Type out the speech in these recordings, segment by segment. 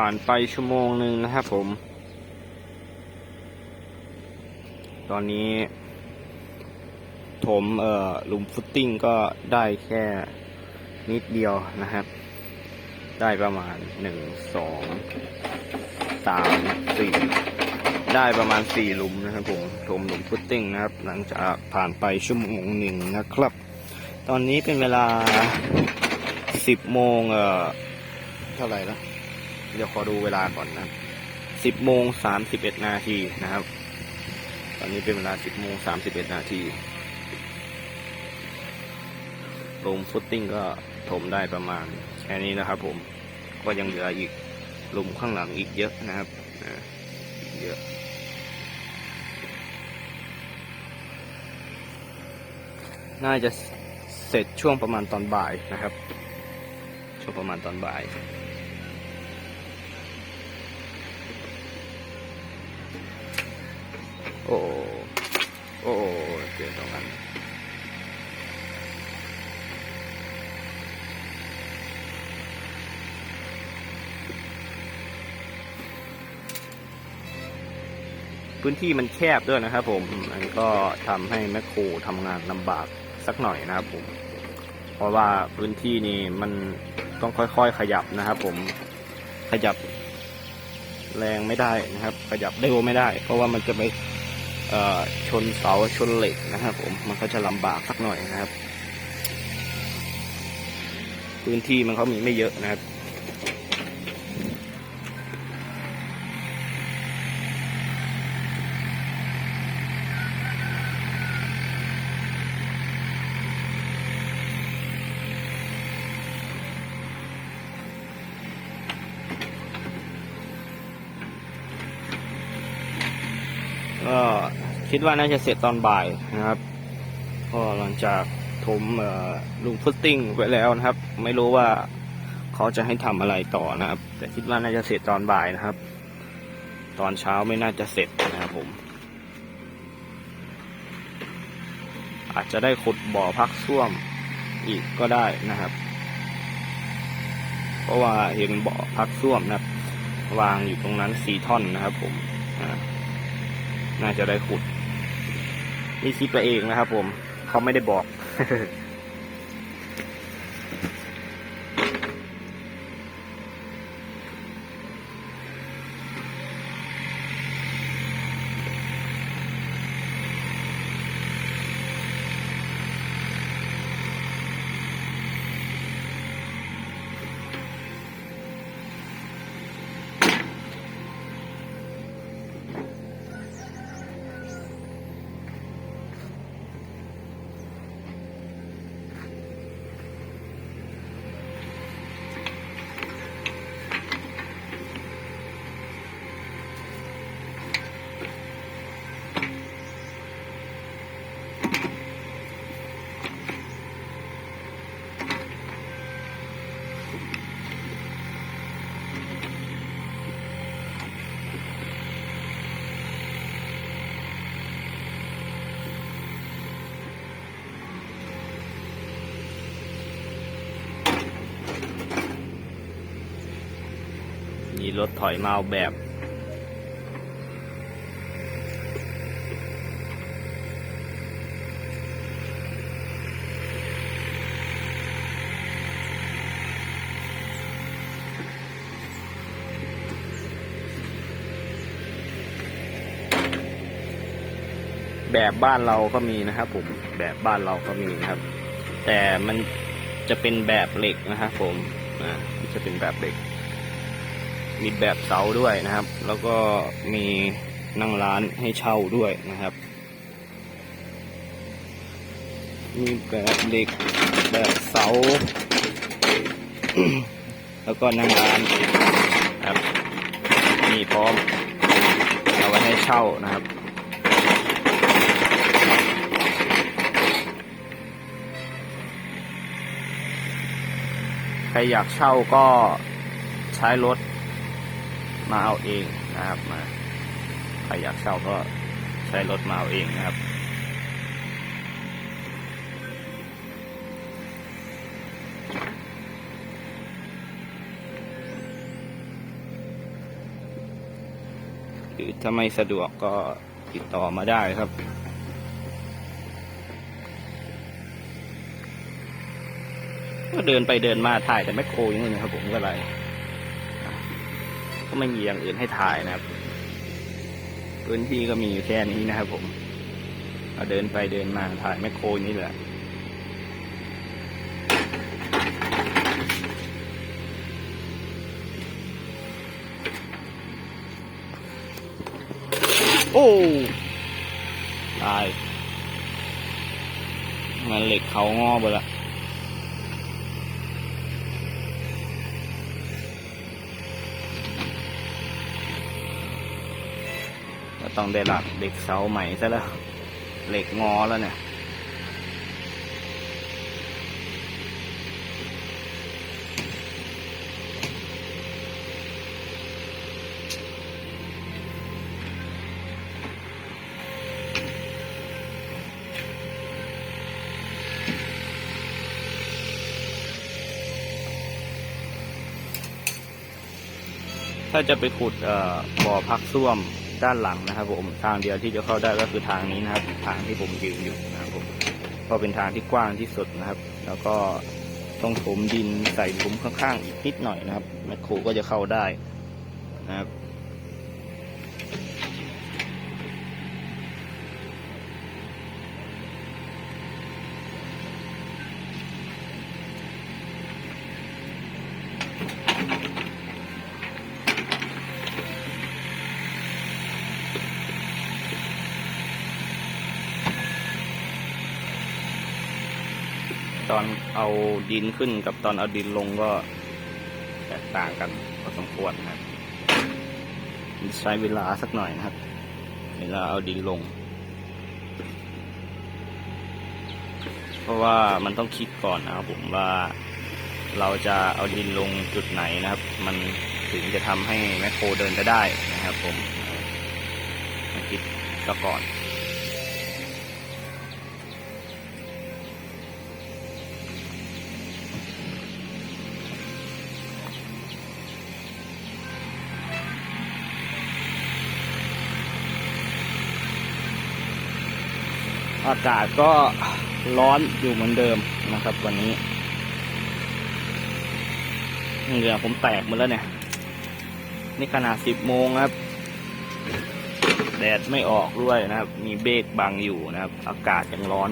ผ่านไปชั่วโมงหนึ่งนะครับผม ตอนนี้ถมเอ่อลุมฟุตติ้งก็ได้แค่นิดเดียวนะครับ ได้ประมาณหนึ่งสองสามสี่ได้ประมาณสี่ลุมนะครับผมถมหลุมฟุตติ้งนะครับ หลังจากผ่านไปชั่วโมงหนึ่งนะครับ ตอนนี้เป็นเวลาสิบโมงเอ่อเท่าไหร่และ เดี๋ยวขอดูเวลาก่อนนะครับสิบโมงสามสิบเอ็ดนาทีนะครับ ตอนนี้เป็นเวลาสิบโมงสามสิบเอ็ดนาทีลงฟุตติ้งก็ถมได้ประมาณแค่นี้นะครับ ผม ก็ยังเหลืออีกลุมข้างหลังอีกเยอะนะครับเยอะน่าจะเสร็จช่วงประมาณตอนบ่ายนะครับ ช่วงประมาณตอนบ่าย โอ้โหโอ้โหเจอสองอันพื้นที่มันแคบด้วยนะครับผมมันก็ทำให้แมคโครทำงานลำบากสักหน่อยนะครับผม เพราะว่าพื้นที่นี่มันต้องค่อยๆขยับนะครับผมขยับแรงไม่ได้นะครับ ขยับเร็วไม่ได้ เพราะว่ามันจะไม่ ชนเสาชนเหล็กนะครับผมมันก็จะลำบากสักหน่อยนะครับ พื้นที่มันเขามีไม่เยอะนะครับก็ คิดว่าน่าจะเสร็จตอนบ่ายนะครับ ก็หลังจากถมลุงฟุตติ้งไว้แล้วนะครับ ไม่รู้ว่าเขาจะให้ทำอะไรต่อนะครับ แต่คิดว่าน่าจะเสร็จตอนบ่ายนะครับ ตอนเช้าไม่น่าจะเสร็จนะครับผม อาจจะได้ขุดบ่อพักส้วมอีกก็ได้นะครับ เพราะว่าเห็นบ่อพักส้วมนะครับ วางอยู่ตรงนั้นสี่ท่อนนะครับผม น่าจะได้ขุด นี่คิดไปเองนะครับผมเขาไม่ได้บอก มีรถถอยมาเอาแบบ แบบบ้านเราก็มีนะครับผมแบบบ้านเราก็มีนะครับ แต่มันจะเป็นแบบเหล็กนะครับผมอ่าจะเป็นแบบเหล็ก มีแบบเสาด้วยนะครับ แล้วก็มีนั่งร้านให้เช่าด้วยนะครับ มีแบบเหล็กแบบเสา แล้วก็นั่งร้านครับ มีพร้อมเอาไว้ให้เช่านะครับใครอยากเช่าก็ใช้รถ มาเอาเองนะครับมาใครอยากเช่าก็ใช้รถมาเอาเองนะครับหรือถ้าไม่สะดวกก็ติดต่อมาได้ครับ ก็เดินไปเดินมาถ่ายแต่แมคโครอย่างนี้นะครับผมก็อะไร ก็ไม่มีอย่างอื่นให้ถ่ายนะครับ พื้นที่ก็มีอยู่แค่นี้นะครับผมก็เดินไปเดินมาถ่ายแมคโครนี่แหละโอ้ตายมันเหล็กเขางอไปละ ก็ต้องได้หลักเด็กเสาใหม่ซะแล้ว เหล็กงอแล้วเนี่ย ถ้าจะไปขุดบ่อพักส้วม ด้านหลังนะครับ ผมทางเดียวที่จะเข้าได้ก็คือทางนี้นะครับ ทางที่ผมยืนอยู่นะครับผมก็เป็นทางที่กว้างที่สุดนะครับ แล้วก็ต้องถมดินใส่หลุมข้างๆอีกนิดหน่อยนะครับแมคโครก็จะเข้าได้นะครับ ตอนเอาดินขึ้นกับตอนเอาดินลงก็แตกต่างกันพอสมควรนะครับ ใช้เวลาสักหน่อยนะครับ เวลาเอาดินลง เพราะว่ามันต้องคิดก่อนนะครับผมว่าเราจะเอาดินลงจุดไหนนะครับ มันถึงจะทำให้แมคโครเดินไปได้นะครับผมคิดก่อน อากาศก็ร้อนอยู่เหมือนเดิมนะครับ วันนี้เหงื่อผมแตกหมดแล้วเนี่ย นี่ขนาดสิบโมงครับ แดดไม่ออกด้วยนะครับ มีเบกบังอยู่นะครับ อากาศยังร้อน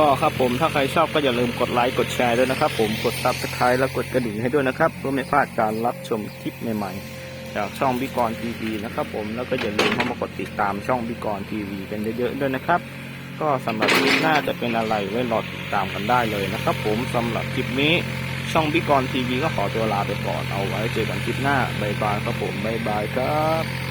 ก็ครับผมถ้าใครชอบก็อย่าลืมกดไลค์กดแชร์ด้วยนะครับ ผมกด subscribe และกดกระดิ่งให้ด้วยนะครับเพื่อไม่พลาดการรับชมคลิปใหม่ๆ จากช่องบิกรทีวีนะครับผมแล้วก็อย่าลืมเข้ามากดติดตามช่องบิกรทีวีกันเยอะๆด้วยนะครับ ก็สำหรับคลิปหน้าจะเป็นอะไรไว้รอติดตามกันได้เลยนะครับ ผมสำหรับคลิปนี้ช่องบิกรทีวีก็ขอตัวลาไปก่อนเอาไว้เจอกันคลิปหน้าบายบายครับผมบายบายครับ